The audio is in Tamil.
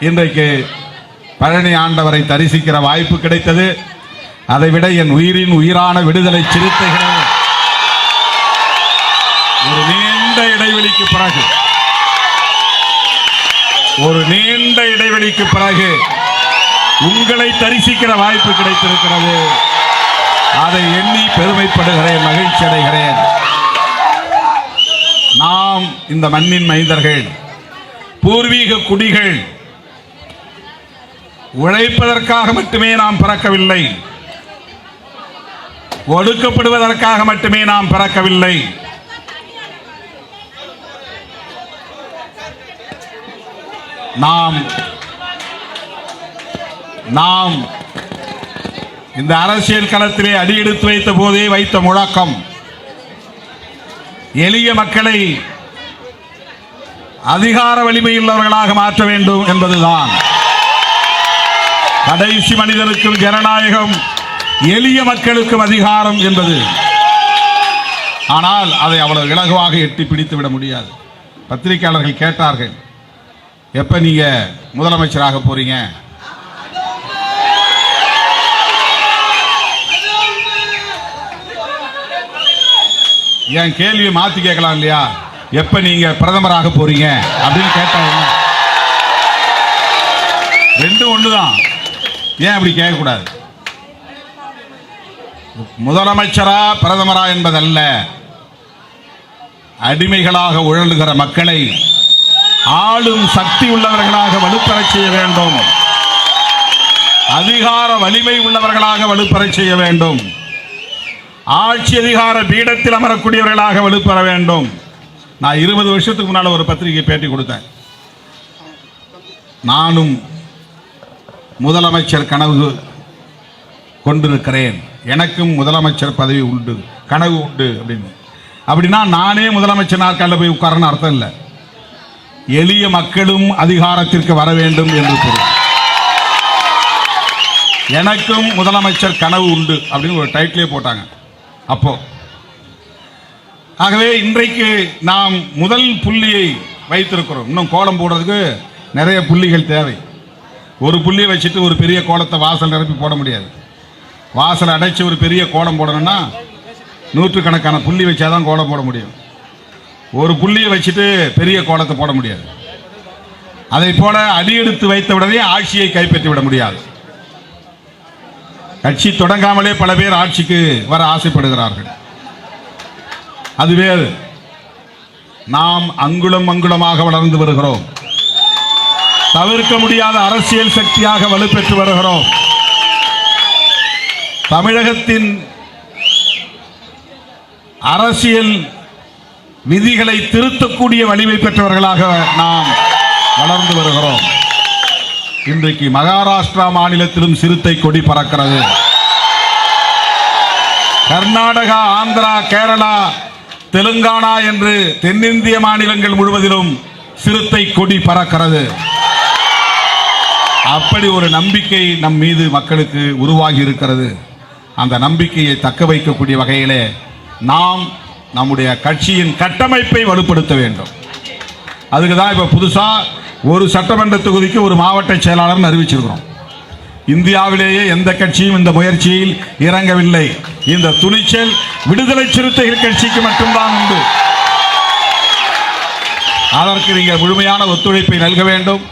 இன்றைக்கு பழனி ஆண்டவரை தரிசிக்கிற வாய்ப்பு கிடைத்தது. அதைவிட என் உயிரின் உயிரான விடுதலை சிறுத்தைகளே ஒரு நீண்ட இடைவெளிக்கு பிறகு ஒரு நீண்ட இடைவெளிக்கு பிறகு உங்களை தரிசிக்கிற வாய்ப்பு கிடைத்திருக்கிறது. அதை எண்ணி பெருமைப்படுகிறேன் மகிழ்ச்சி அடைகிறேன். நாம் இந்த மண்ணின் மைந்தர்கள் பூர்வீக குடிகள் உழைப்பதற்காக மட்டுமே நாம் பிறக்கவில்லை. ஒடுக்கப்படுவதற்காக மட்டுமே நாம் பிறக்கவில்லை. நாம் நாம் இந்த அரசியல் களத்திலே அடியெடுத்து வைத்த போதே வைத்த முழக்கம். எளிய மக்களை அதிகார வலிமையுள்ளவர்களாக மாற்ற வேண்டும் என்பதுதான். கடைசி மனிதருக்கும் ஜனநாயகம் எளிய மக்களுக்கும் அதிகாரம் என்பது. ஆனால் அதை அவ்வளவு இலகுவாக எட்டி பிடித்து விட முடியாது. பத்திரிகையாளர்கள் கேட்டார்கள் எப்ப நீங்க முதலமைச்சராக போறீங்க? என் கேள்வியை மாத்தி கேட்கலாம் இல்லையா? எப்ப நீங்க பிரதமராக போறீங்க? அப்படின்னு கேட்டாங்க ரெண்டும் ஒண்ணுதான். ஏன் அப்படி கேட்கக்கூடாது? முதலமைச்சரா பிரதமரா என்பதல்ல. அடிமைகளாக உழலுகிற மக்களை ஆளும் சக்தி உள்ளவர்களாக வலுப்பெறச் செய்ய வேண்டும். அதிகார வலிமை உள்ளவர்களாக வலுப்பெறச் செய்ய வேண்டும். ஆட்சி அதிகார பீடத்தில் அமரக்கூடியவர்களாக வலுப்பெற வேண்டும். நான் இருபது வருஷத்துக்கு முன்னால் ஒரு பத்திரிகை பேட்டி கொடுத்தேன். நானும் முதலமைச்சர் கனவு கொண்டிருக்கிறேன். எனக்கும் முதலமைச்சர் பதவி உண்டு கனவு உண்டு அப்படின்னு. அப்படின்னா நானே முதலமைச்சர் நாற்காலில் போய் உட்காரன்னு அர்த்தம் இல்லை. எளிய மக்களும் அதிகாரத்திற்கு வர வேண்டும் என்று பொருள். எனக்கும் முதலமைச்சர் கனவு உண்டு அப்படின்னு ஒரு டைட்டிலே போட்டாங்க. அப்போ. ஆகவே இன்றைக்கு நாம் முதல் புள்ளியை வைத்திருக்கிறோம். இன்னும் கோலம் போடுறதுக்கு நிறைய புள்ளிகள் தேவை. ஒரு புள்ளியை வச்சுட்டு ஒரு பெரிய கோலத்தை வாசல் நிரப்பி போட முடியாது. வாசலை அடைச்சு ஒரு பெரிய கோலம் போடணும்னா நூற்றுக்கணக்கான புள்ளி வச்சாதான் கோலம் போட முடியும். ஒரு புள்ளியை வச்சுட்டு பெரிய கோலத்தை போட முடியாது. அதை போல அடியெடுத்து வைத்தவுடனே ஆட்சியை கைப்பற்றி விட முடியாது. கட்சி தொடங்காமலே பல பேர் ஆட்சிக்கு வர ஆசைப்படுகிறார்கள். அது நாம் அங்குலம் அங்குலமாக வளர்ந்து வருகிறோம். தவிர்க்க முடியாத அரசியல் சக்தியாக வலுப்பெற்று வருகிறோம். தமிழகத்தின் அரசியல் விதிகளை திருத்தக்கூடிய வலிமை பெற்றவர்களாக நாம் வளர்ந்து வருகிறோம். இன்றைக்கு மகாராஷ்டிரா மாநிலத்திலும் சிறுத்தை கொடி பறக்கிறது. கர்நாடகா ஆந்திரா கேரளா தெலுங்கானா என்று தென்னிந்திய மாநிலங்கள் முழுவதிலும் சிறுத்தை கொடி பறக்கிறது. அப்படி ஒரு நம்பிக்கை நம் மீது மக்களுக்கு உருவாகி இருக்கிறது. அந்த நம்பிக்கையை தக்க வைக்கக்கூடிய வகையிலே நாம் நம்முடைய கட்சியின் கட்டமைப்பை வலுப்படுத்த வேண்டும். அதுக்கு தான் இப்போ புதுசாக ஒரு சட்டமன்ற தொகுதிக்கு ஒரு மாவட்ட செயலாளர்னு அறிவிச்சிருக்கிறோம். இந்தியாவிலேயே எந்த கட்சியும் இந்த முயற்சியில் இறங்கவில்லை. இந்த துணிச்சல் விடுதலை சிறுத்தைகள் கட்சிக்கு மட்டும்தான் உண்டு. அதற்கு நீங்கள் முழுமையான ஒத்துழைப்பை நல்க வேண்டும்.